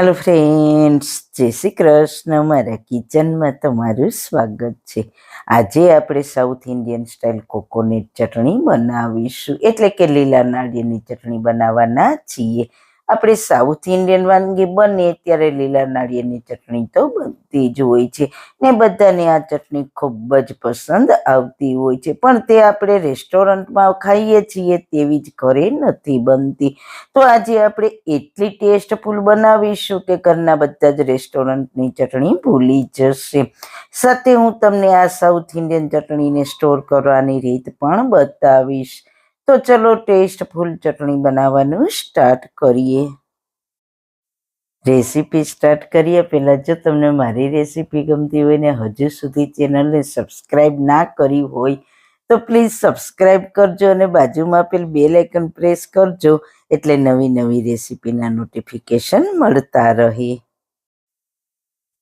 Hello friends જય શ્રી કૃષ્ણ. મારા કિચનમાં તમારું સ્વાગત છે. આજે આપણે સાઉથ ઇન્ડિયન સ્ટાઇલ કોકોનટ ચટણી બનાવીશું. એટલે કે લીલા નાળિયેરની ચટણી બનાવવાના છીએ. આપણે સાઉથ ઇન્ડિયન વાનગી બને ત્યારે લીલા નાળિયેરની ચટણી તો બનતી જ હોય છે ને બધાને આ ચટણી ખૂબ જ પસંદ આવતી હોય છે. પણ તે આપણે રેસ્ટોરન્ટમાં ખાઈએ છીએ તેવી જ ઘરે નથી બનતી. તો આજે આપણે એટલી ટેસ્ટફુલ બનાવીશું કે ઘરના બધા જ રેસ્ટોરન્ટની ચટણી ભૂલી જશે. સાથે હું તમને આ સાઉથ ઇન્ડિયન ચટણીને સ્ટોર કરવાની રીત પણ બતાવીશ. તો ચલો ટેસ્ટફુલ ચટણી બનાવવાનું સ્ટાર્ટ કરીએ. રેસીપી સ્ટાર્ટ કરીએ. પહેલાં જો તમને મારી રેસીપી ગમતી હોય ને હજુ સુધી ચેનલને સબસ્ક્રાઈબ ના કરી હોય, તો પ્લીઝ સબસ્ક્રાઈબ કરજો અને બાજુમાં આપેલ બે લાઇકન પ્રેસ કરજો એટલે નવી નવી રેસીપીના નોટિફિકેશન મળતા રહે.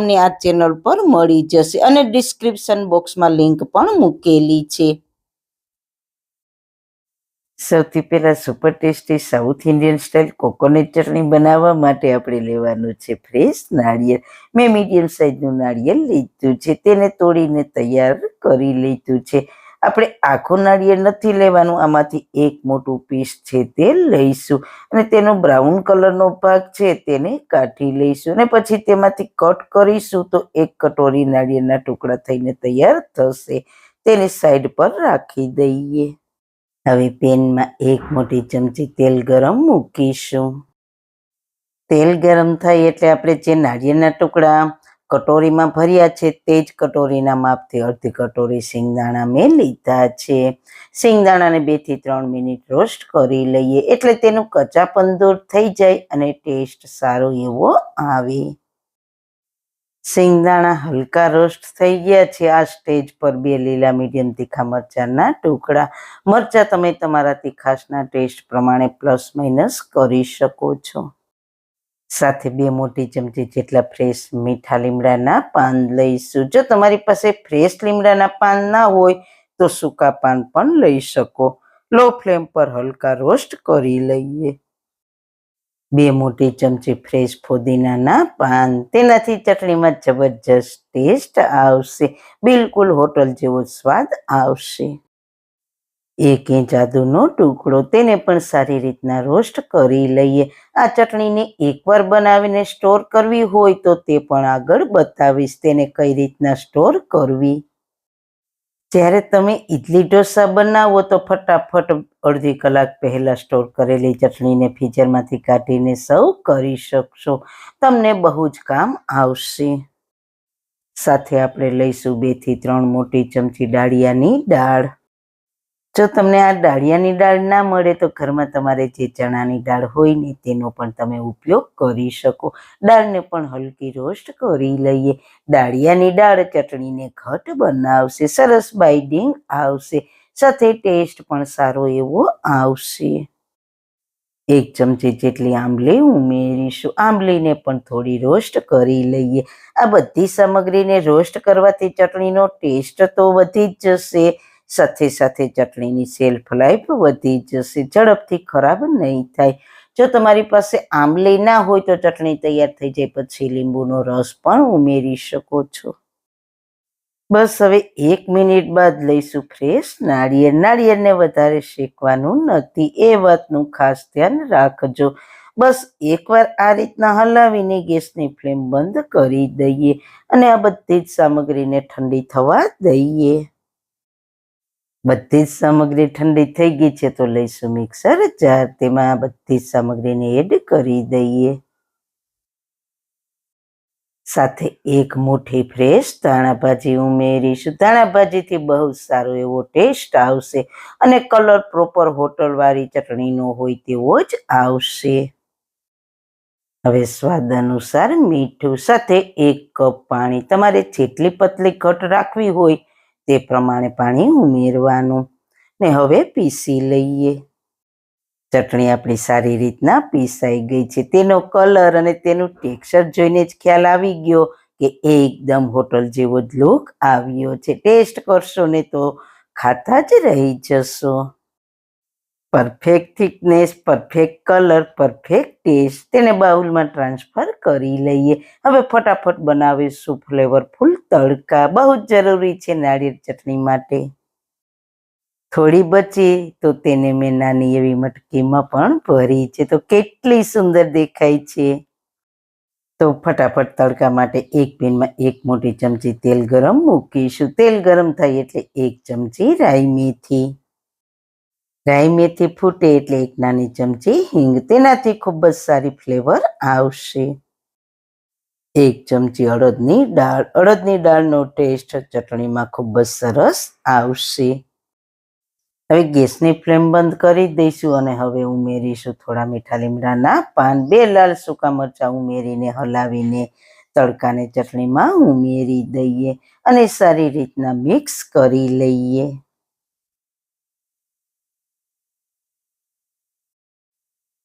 તમને આ ચેનલ પર મળી જશે અને ડિસ્ક્રિપ્શન બોક્સમાં લિંક પણ મૂકેલી છે. સૌથી પહેલા super tasty south Indian style coconut ચટણી બનાવવા માટે આપણે લેવાનું છે ફ્રેશ નાળિયેર મેં મીડિયમ સાઇઝનું નાળિયેર લીધું છે, તેને તોડીને તૈયાર કરી લીધું છે. આપણે આખું નાળિયેર નથી લેવાનું, આમાંથી એક મોટું પીસ છે તે લઈશું. અને તેનો બ્રાઉન કલરનો ભાગ છે તેને કાઢી લઈશું. અને પછી તેમાંથી કટ કરીશું તો એક કટોરી નાળિયેરના ટુકડા થઈને તૈયાર થશે. તેને સાઈડ પર રાખી દઈએ. હવે પેનમાં એક મોટી ચમચી તેલ ગરમ મૂકીશું. તેલ ગરમ થાય એટલે આપણે જે નાળિયેરના ટુકડા કટોરીમાં ભર્યા છે તે જ કટોરીના માપથી અડધી કટોરી સિંગદાણા મેં લીધા છે. સિંગદાણાને બેથી ત્રણ મિનિટ રોસ્ટ કરી લઈએ એટલે તેનું કચાપન દૂર થઈ જાય અને ટેસ્ટ સારો એવો આવે. સિંગદાણા હલકા રોસ્ટ થઈ ગયા છે. આ સ્ટેજ પર બે લીલા મીડિયમ તીખા મરચાંના ટુકડા. મરચાં તમે તમારા તીખાશના ટેસ્ટ પ્રમાણે પ્લસ માઇનસ કરી શકો છો. સાથે બે મોટી ચમચી જેટલા ફ્રેશ મીઠા લીમડાના પાન લઈશું. જો તમારી પાસે ફ્રેશ લીમડાના પાન ના હોય, તો સૂકા પાન પણ લઈ શકો. લો ફ્લેમ પર હલકા રોસ્ટ કરી લઈએ. બે મોટી ચમચી ફ્રેશ ફુદીનાના પાન. તેનાથી ચટણીમાં જબરજસ્ત ટેસ્ટ આવશે. બિલકુલ હોટલ જેવો સ્વાદ આવશે. એક જાદુનો ટુકડો તેને પણ સારી રીતના રોસ્ટ કરી લઈએ. આ ચટણીને એકવાર બનાવીને સ્ટોર કરવી હોય તો તે પણ આગળ બતાવીશ તેને કઈ રીતના સ્ટોર કરવી. જ્યારે તમે ઇડલી ઢોસા બનાવો તો ફટાફટ અડધી કલાક પહેલાં સ્ટોર કરેલી ચટણીને ફ્રીઝરમાંથી કાઢીને સર્વ કરી શકશો. તમને બહુ જ કામ આવશે. સાથે આપણે લઈશું બેથી ત્રણ મોટી ચમચી ડાળિયાની દાળ. જો તમને આ દાળિયાની દાળ ના મળે તો ઘરમાં તમારે જે ચણાની દાળ હોય ને તેનો પણ તમે ઉપયોગ કરી શકો. દાળને પણ હલકી રોસ્ટ કરી લઈએ. દાળિયાની દાળ ચટણીને ઘટ બનાવશે, સરસ બાઇડિંગ આવશે, સાથે ટેસ્ટ પણ સારો એવો આવશે. એક ચમચી જેટલી આંબલી ઉમેરીશું. આંબલીને પણ થોડી રોસ્ટ કરી લઈએ. આ બધી સામગ્રીને રોસ્ટ કરવાથી ચટણીનો ટેસ્ટ તો વધી જ જશે. સાથે સાથે ચટણીની સેલ્ફ લાઈફ વધી જશે. ઝડપથી ખરાબ નહીં થાય. જો તમારી પાસે આંબલી ના હોય તો ચટણી તૈયાર થઈ જાય. પછી લીંબુનો રસ પણ ઉમેરી શકો છો. બસ હવે એક મિનિટ બાદ લઈશું ફ્રેશ નાળિયેર. નાળિયેરને વધારે શેકવાનું નથી. એ વાતનું ખાસ ધ્યાન રાખજો. બસ એકવાર આ રીતના હલાવીને ગેસની ફ્લેમ બંધ કરી દઈએ અને આ બધી જ સામગ્રીને ઠંડી થવા દઈએ. બધી જ સામગ્રી ઠંડી થઈ ગઈ છે તો લઈશું મિક્સર જાર તેમાં બધી જ સામગ્રીને એડ કરી દઈએ. સાથે એક મુઠ્ઠી ફ્રેશ ધાણા ભાજી ઉમેરીશું. ધાણા ભાજીથી બહુ સારો એવો ટેસ્ટ આવશે અને કલર પ્રોપર હોટલવાળી ચટણીનો હોય તેવો જ આવશે. હવે સ્વાદ અનુસાર મીઠું, સાથે એક કપ પાણી. તમારે જેટલી પતલી ઘટ રાખવી હોય તે પ્રમાણે પાણી ઉમેરવાનું. ને હવે પીસી લઈએ. ચટણી આપણી સારી રીતના પીસાઈ ગઈ છે. તેનો કલર અને તેનું ટેક્સચર જોઈને જ ખ્યાલ આવી ગયો કે એકદમ હોટલ જેવો જ લુક આવ્યો છે. ટેસ્ટ કરશો ને તો ખાતા જ રહી જશો. Perfect thickness perfect colour perfect taste તેને બાઉલમાં ટ્રાન્સફર કરી લઈએ. હવે ફટાફટ બનાવીશું ફ્લેવરફુલ તડકા. બહુ જ જરૂરી છે નાળિયેર ચટણી માટે. થોડી બચી તો તેને મેં નાની એવી મટકીમાં પણ ભરી છે. તો કેટલી સુંદર દેખાય છે. તો ફટાફટ તડકા માટે એક પેનમાં એક મોટી ચમચી તેલ ગરમ મૂકીશું. તેલ ગરમ થાય એટલે એક ચમચી રાઈ મેથી. રાઈ મેથી ફૂટે એટલે એક નાની ચમચી હિંગ. તેનાથી ખૂબ જ સારી ફ્લેવર આવશે. એક ચમચી અડદની દાળ. અડદની દાળનો ટેસ્ટ ચટણીમાં ખૂબ જ સરસ આવશે. હવે ગેસની ફ્લેમ બંધ કરી દઈશું અને હવે ઉમેરીશું થોડા મીઠા લીમડાના પાન. બે લાલ સૂકા મરચાં ઉમેરીને હલાવીને તડકાને ચટણીમાં ઉમેરી દઈએ અને સારી રીતના મિક્સ કરી લઈએ.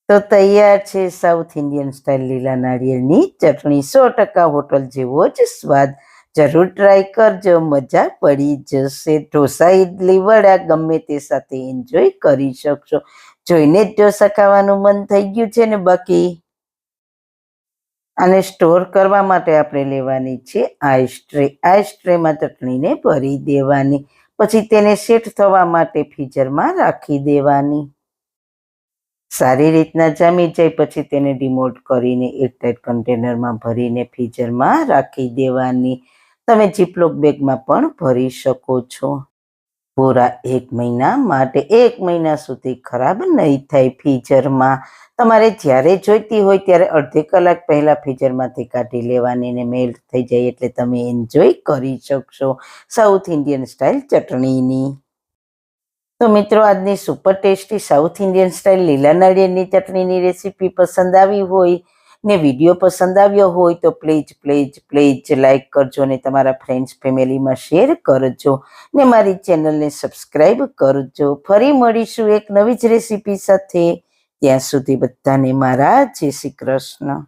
તો તૈયાર છે સાઉથ ઇન્ડિયન સ્ટાઇલ લીલા નાળિયેરની ચટણી. સો ટકા હોટલ જેવો જ સ્વાદ. જરૂર ટ્રાય કરજો, મજા પડી જશે. ઢોસા ઇડલી વડા ગમે તે સાથે એન્જોય કરી શકશો. જોઈને જ ઢોસા ખાવાનું મન થઈ ગયું છે ને બાકી? અને સ્ટોર કરવા માટે આપણે લેવાની છે આઈસ ટ્રે ચટણીને ભરી દેવાની. પછી તેને સેટ થવા માટે ફ્રીઝરમાં રાખી દેવાની. સારી રીતના જામી જાય, પછી તેને ડિમોટ કરીને એરટાઈટ કન્ટેનરમાં ભરીને ફ્રીઝરમાં રાખી દેવાની. તમે જીપલોક બેગમાં પણ ભરી શકો છો. પૂરા એક મહિના માટે, એક મહિના સુધી ખરાબ નહીં થાય ફ્રીઝરમાં તમારે જ્યારે જોઈતી હોય ત્યારે અડધી કલાક પહેલાં ફ્રીઝરમાંથી કાઢી લેવાની ને મેલ્ટ થઈ જાય એટલે તમે એન્જોય કરી શકશો. સાઉથ ઇન્ડિયન સ્ટાઇલ ચટણીની. તો મિત્રો, આજની super tasty south Indian style લીલા નાળિયેરની ચટણીની રેસીપી પસંદ આવી હોય ને વીડિયો પસંદ આવ્યો હોય તો પ્લીઝ પ્લીઝ પ્લીઝ લાઇક કરજો ને તમારા ફ્રેન્ડ્સ ફેમિલીમાં શેર કરજો ને મારી ચેનલને સબસ્ક્રાઈબ કરજો. ફરી મળીશું એક નવી જ રેસીપી સાથે. ત્યાં સુધી બધાને મારા જય શ્રી કૃષ્ણ.